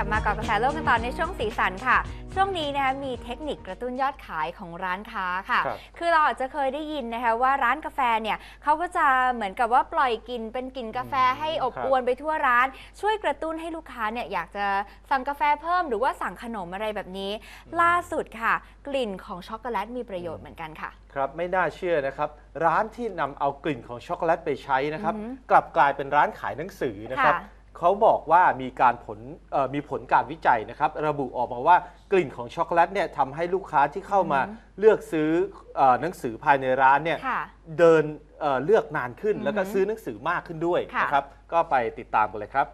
ลับมาเกาะกระแสโลกกันต่อในช่วงสีสันค่ะ ช่วงนี้นะคะมีเทคนิคกระตุ้นยอดขายของร้านค้าค่ะครับคือเราอาจจะเคยได้ยินนะคะว่าร้านกาแฟเนี่ยเขาก็จะเหมือนกับว่าปล่อยกลิ่นเป็นกลิ่นกาแฟให้อบครับอวนไปทั่วร้าน ช่วยกระตุ้นให้ลูกค้าเนี่ยอยากจะสั่งกาแฟเพิ่มหรือว่าสั่งขนมอะไรแบบนี้ ล่าสุดค่ะ กลิ่นของช็อกโกแลตมีประโยชน์เหมือนกันค่ะครับไม่น่าเชื่อนะครับร้านที่นำเอากลิ่นของช็อกโกแลตไปใช้นะครับอือหือกลับกลายเป็นร้านขายหนังสือนะครับค่ะ เขาบอกว่ามีการผลเอ่อมีผลการวิจัยนะครับ ระบุออกมาว่ากลิ่นของช็อกโกแลตเนี่ยทำให้ลูกค้าที่เข้ามาเลือกซื้อเออหนังสือภายในร้านเนี่ยค่ะเดินเอ่อเลือกนานขึ้นอือหือแล้วก็ซื้อหนังสือมากขึ้นด้วยค่ะนะครับ ก็ไปติดตามกันเลยครับ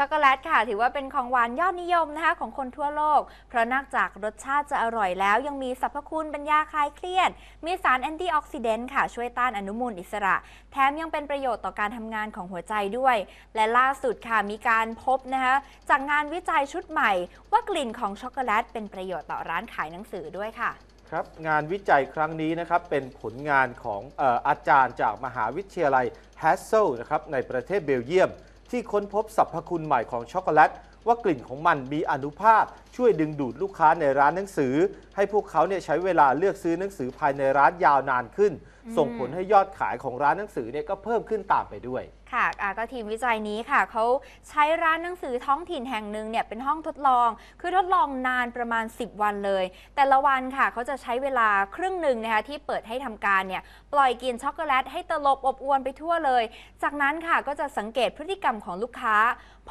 ช็อกโกแลตค่ะ ถือว่าเป็นของหวานยอดนิยมนะคะของคนทั่วโลก เพราะนอกจากรสชาติจะอร่อยแล้ว ยังมีสรรพคุณเป็นยาคลายเครียด มีสารแอนตี้ออกซิเดนต์ค่ะ ช่วยต้านอนุมูลอิสระ แถมยังเป็นประโยชน์ต่อการทำงานของหัวใจด้วย และล่าสุดค่ะมีการพบนะคะจากงานวิจัยชุดใหม่ ว่ากลิ่นของช็อกโกแลตเป็นประโยชน์ต่อร้านขายหนังสือด้วยค่ะครับงานวิจัยครั้งนี้นะครับเป็นผลงานของอออาจารย์จากมหาวิทยาลัยแฮสเซลนะครับในประเทศเบลเยียม ที่ค้นพบสรรพคุณใหม่ของช็อกโกแลตว่ากลิ่นของมันมีอนุภาคช่วยดึงดูดลูกค้าในร้านหนังสือ ให้พวกเขาเนี่ยใช้เวลาเลือกซื้อหนังสือภายในร้านยาวนานขึ้น ส่งผลให้ยอดขายของร้านหนังสือเนี่ยก็เพิ่มขึ้นตามไปด้วย ค่ะอ่าก็ทีมวิจัยนี้ค่ะเขาใช้ร้านหนังสือท้องถิ่นแห่งหนึ่งเนี่ยเป็นห้องทดลอง คือทดลองนานประมาณ 10 วันเลย แต่ละวันค่ะเขาจะใช้เวลาครึ่งหนึ่งนะคะที่เปิดให้ทำการเนี่ยปล่อยกลินช็อกโกแลตให้ตลบอบอวนไปทั่วเลย จากนั้นค่ะก็จะสังเกตพฤติกรรมของลูกค้า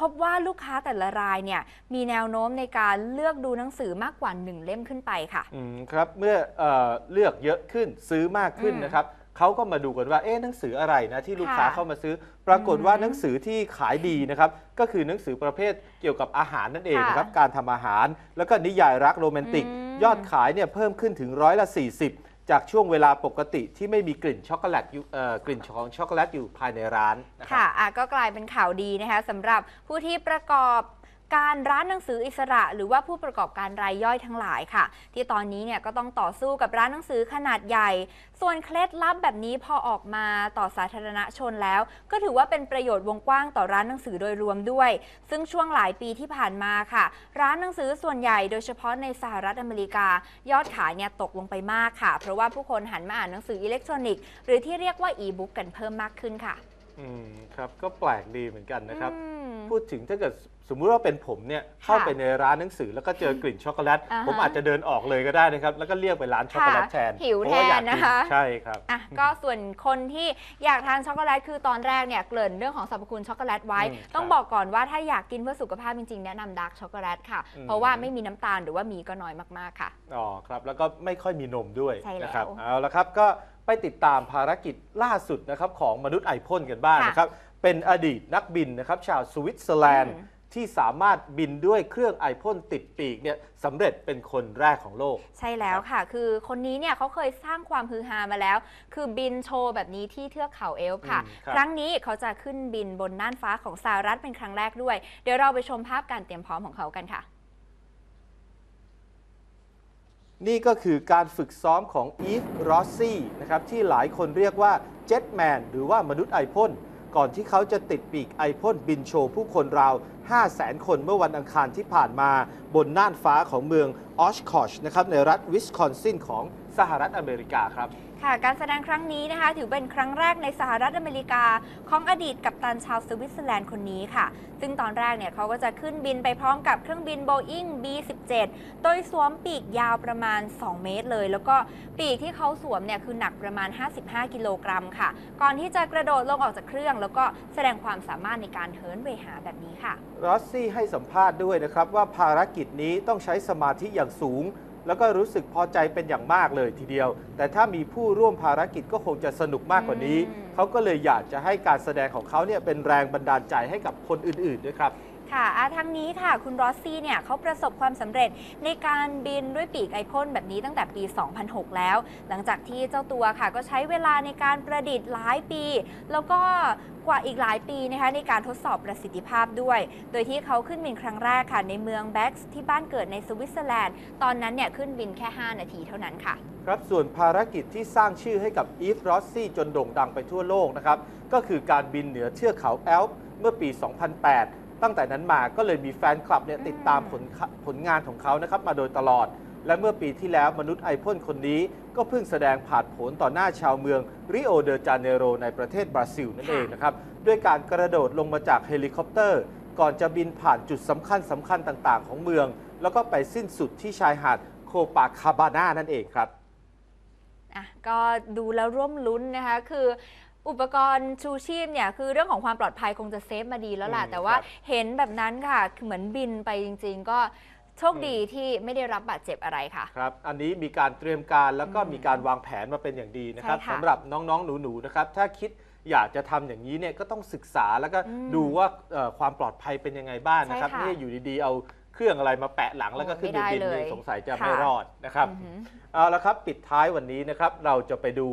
พบว่าลูกค้าแต่ละรายเนี่ยมีแนวโน้มในการเลือกดูหนังสือมากกว่า 1 เล่มขึ้นไปค่ะอืมครับเมื่อเออเลือกเยอะขึ้นซื้อมากขึ้นอืมนะครับ เขาก็มาดูกันว่าเอ๊ะหนังสืออะไรนะที่ลูกค้าค่ะเข้ามาซื้อ ปรากฏว่าอืมหนังสือที่ขายดีนะครับก็คือหนังสือประเภทเกี่ยวกับอาหารนั่นเองค่ะนะครับการทำอาหาร แล้วก็นิยายรักโรแมนติกอืมยอดขายเนี่ยเพิ่มขึ้นถึงร้อยละ 40จากช่วงเวลาปกติที่ไม่มีกลิ่นช็อกโกแลตอยู่เอ่อกลิ่นของช็อกโกแลตอยู่ภายในร้านนะครับค่ะอะก็กลายเป็นข่าวดีนะคะสำหรับผู้ที่ประกอบ การร้านหนังสืออิสระ หรือว่าผู้ประกอบการรายย่อยทั้งหลายค่ะ ที่ตอนนี้เนี่ยก็ต้องต่อสู้กับร้านหนังสือขนาดใหญ่ ส่วนเคล็ดลับแบบนี้พอออกมาต่อสาธารณชนแล้ว ก็ถือว่าเป็นประโยชน์วงกว้างต่อร้านหนังสือโดยรวมด้วย ซึ่งช่วงหลายปีที่ผ่านมาค่ะ ร้านหนังสือส่วนใหญ่โดยเฉพาะในสหรัฐอเมริกา ยอดขายเนี่ยตกลงไปมากค่ะ เพราะว่าผู้คนหันมาอ่านหนังสืออิเล็กทรอนิกส์หรือที่เรียกว่าอีบุ๊กกันเพิ่มมากขึ้นค่ะ อืมครับ ก็แปลกดีเหมือนกันนะครับ อืม พูดถึงถ้าเกิดสมมุติว่าเป็นผมเนี่ยเข้าไปในร้านหนังสือแล้วก็เจอกลิ่นช็อกโกแลต อ่าฮะ ผมอาจจะเดินออกเลยก็ได้นะครับ แล้วก็เรียกไปร้านช็อกโกแลตค่ะแทนหิวเพราะาอยากแทนนะคะกิใช่ครับ อะก็ส่วนคนที่อยากทานช็อกโกแลตคือตอนแรกเนี่ยเกริ่นเรื่องของสรรพคุณช็อกโกแลตไว้ อืมต้องครับบอกก่อนว่าถ้าอยากกินเพื่อสุขภาพจริงๆแนะนำดาร์กช็อกโกแลตค่ะ อืม เพราะว่าไม่มีน้ำตาลหรือว่ามีก็น้อยมากๆค่ะ อ๋อครับแล้วก็ไม่ค่อยมีนมด้วยใช่แล้วนะครับเอาละครับก็ไปติดตามภารกิจล่าสุดนะครับของมนุษย์ไอพ่นกันบ้างค่ะ นะครับ เป็นอดีตนักบินนะครับชาวสวิตเซอร์แลนด์อืมที่สามารถบินด้วยเครื่องไอพ่นติดปีกเนี่ยสำเร็จเป็นคนแรกของโลก ใช่แล้วค่ะ คือคนนี้เนี่ยเขาเคยสร้างความฮือฮามาแล้ว คือบินโชว์แบบนี้ที่เทือกเขาเอลป์ค่ะอืมครับครั้งนี้เขาจะขึ้นบินบนน่านฟ้าของสหรัฐเป็นครั้งแรกด้วย เดี๋ยวเราไปชมภาพการเตรียมพร้อมของเขากันค่ะ นี่ก็คือการฝึกซ้อมของอีฟรอสซี่นะครับที่หลายคนเรียกว่าเจ็ตแมนหรือว่ามนุษย์ไอพ่น ก่อนที่เขาจะติดปีกไอพ่นบินโชว์ผู้คนราว 5 0 0แสนคนเมื่อวันอังคารที่ผ่านมาบนน่านฟ้าของเมืองออชคอชนะครับในรัฐวิสคอนซินของสหรัฐอเมริกาครับ ค่ะการแสดงครั้งนี้นะคะ ถือเป็นครั้งแรกในสหรัฐอเมริกา ของอดีตกัปตันชาวสวิตเซอร์แลนด์คนนี้ค่ะ ซึ่งตอนแรกเนี่ยเขาก็จะขึ้นบินไปพร้อมกับเครื่องบิน Boeing B17 โดยสวมปีกยาวประมาณ 2 เมตรเลย แล้วก็ปีกที่เขาสวมเนี่ยคือหนักประมาณ 55 กิโลกรัมค่ะ ก่อนที่จะกระโดดลงออกจากเครื่อง แล้วก็แสดงความสามารถในการเหินเวหาแบบนี้ค่ะรอสซี่ให้สัมภาษณ์ด้วยนะครับว่าภารกิจนี้ต้องใช้สมาธิอย่างสูง แล้วก็รู้สึกพอใจเป็นอย่างมากเลยทีเดียว แต่ถ้ามีผู้ร่วมภารกิจก็คงจะสนุกมากกว่านี้อืมเขาก็เลยอยากจะให้การแสดงของเขาเนี่ยเป็นแรงบันดาลใจให้กับคนอื่นๆด้วยครับ ค่ะทั้งนี้ค่ะ คุณรอสซี่เนี่ยเขาประสบความสำเร็จในการบินด้วยปีกไอพ่นแบบนี้ตั้งแต่ปี 2006 แล้ว หลังจากที่เจ้าตัวค่ะ ก็ใช้เวลาในการประดิษฐ์หลายปี แล้วก็กว่าอีกหลายปีนะคะในการทดสอบประสิทธิภาพด้วย โดยที่เขาขึ้นบินครั้งแรกค่ะ ในเมืองแบ็กซ์ที่บ้านเกิดในสวิตเซอร์แลนด์ ตอนนั้นเนี่ยขึ้นบินแค่ 5 นาทีเท่านั้นค่ะ ครับส่วนภารกิจที่สร้างชื่อให้กับอีฟรอสซี่จนโด่งดังไปทั่วโลกนะครับก็คือการบินเหนือเทือกเขาแอลป์เมื่อปี 2008 ตั้งแต่นั้นมาก็เลยมีแฟนคลับเนี่ยอืมติดตามผลผลงานของเขานะครับมาโดยตลอด และเมื่อปีที่แล้วมนุษย์ไอพ่นคนนี้ก็เพิ่งแสดงผ่านผลต่อหน้าชาวเมืองริโอเดจาเนโรในประเทศบราซิลนั่นเองนะครับด้วยการกระโดดลงมาจากเฮลิคอปเตอร์ ก่อนจะบินผ่านจุดสำคัญสำคัญต่างๆ ของเมือง แล้วก็ไปสิ้นสุดที่ชายหาดโคปาคาบาน่านั่นเองครับอะก็ดูแล้วร่วมลุ้นนะคะ คือ อุปกรณ์ชูชีพเนี่ยคือเรื่องของความปลอดภัยคงจะเซฟมาดีแล้วล่ะ อืมแต่ว่าครับ เห็นแบบนั้นค่ะคือเหมือนบินไปจริง ๆ ก็โชคดีที่ไม่ได้รับบาดเจ็บอะไรค่ะ ครับ อันนี้มีการเตรียมการแล้วก็อืมมีการวางแผนมาเป็นอย่างดีนะครับใช่ค่ะสำหรับน้องๆ หนูๆ นะครับ ถ้าคิดอยากจะทำอย่างนี้เนี่ยก็ต้องศึกษาแล้วก็อืมดูว่าเอ่อความปลอดภัยเป็นยังไงบ้างนะครับใช่ค่ะไม่ใช่อยู่ดีๆ เอาเครื่องอะไรมาแปะหลังแล้วก็โอ้ขึ้นไปไม่ได้บินเลยเนี่ยสงสัยจะค่ะไม่รอดนะครับ อือหือ เอาละครับ ปิดท้ายวันนี้นะครับ เราจะไปดู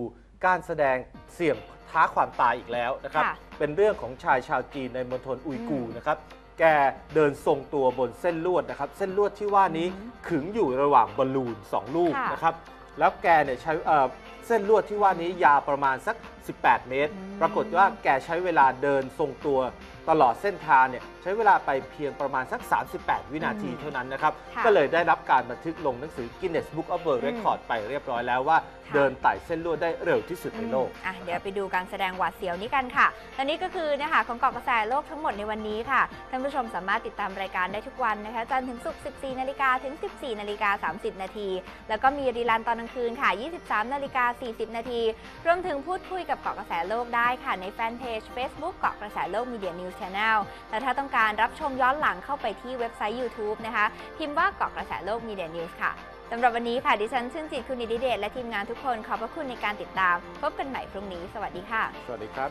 การแสดงเสี่ยง ท้าความตายอีกแล้วนะครับค่ะเป็นเรื่องของชายชาวจีนในมณฑลอุยกูร์อืมนะครับ แกเดินทรงตัวบนเส้นลวดนะครับ เส้นลวดที่ว่านี้อืมขึงอยู่ระหว่างบอลลูน 2 ลูกค่ะนะครับ แล้วแกเนี่ยใช้เอ่อเส้นลวดที่ว่านี้ยาวประมาณสัก 18 เมตรอืมปรากฏว่าแกใช้เวลาเดินทรงตัว ตลอดเส้นทางเนี่ยใช้เวลาไปเพียงประมาณสัก 38 วินาทีเท่านั้นนะครับ ค่ะก็เลยได้รับการบันทึกลงหนังสือ Guinness Book of World อืม Record ไปเรียบร้อยแล้วว่า ค่ะ เดินไต่เส้นลวดได้เร็วที่สุดในโลกอืมอะเดี๋ยวไปดูการแสดงหวาดเสียวนี้กันค่ะ และนี่ก็คือเนื้อหาของเกาะกระแสโลกทั้งหมดในวันนี้ค่ะ ท่านผู้ชมสามารถติดตามรายการได้ทุกวันนะคะ จันทร์ถึงศุกร์ 14 นาฬิกาถึง 14 นาฬิกา 30 นาที แล้วก็มีรีลันตอนกลางคืนค่ะ 23 นาฬิกา 40 นาที รวมถึงพูดคุยกับเกาะกระแสโลกได้ค่ะ ในแฟนเพจ Facebook เกาะกระแสโลก Media News Channel และถ้าต้องการรับชมย้อนหลังเข้าไปที่เว็บไซต์ YouTube นะคะ พิมพ์ว่าเกาะกระแสโลกมีเดียนิวส์ค่ะสำหรับวันนี้ค่ะ ดิฉันชื่นจิตคุณนิดิเดชและทีมงานทุกคนขอบพระคุณในการติดตาม พบกันใหม่พรุ่งนี้ สวัสดีค่ะ สวัสดีครับ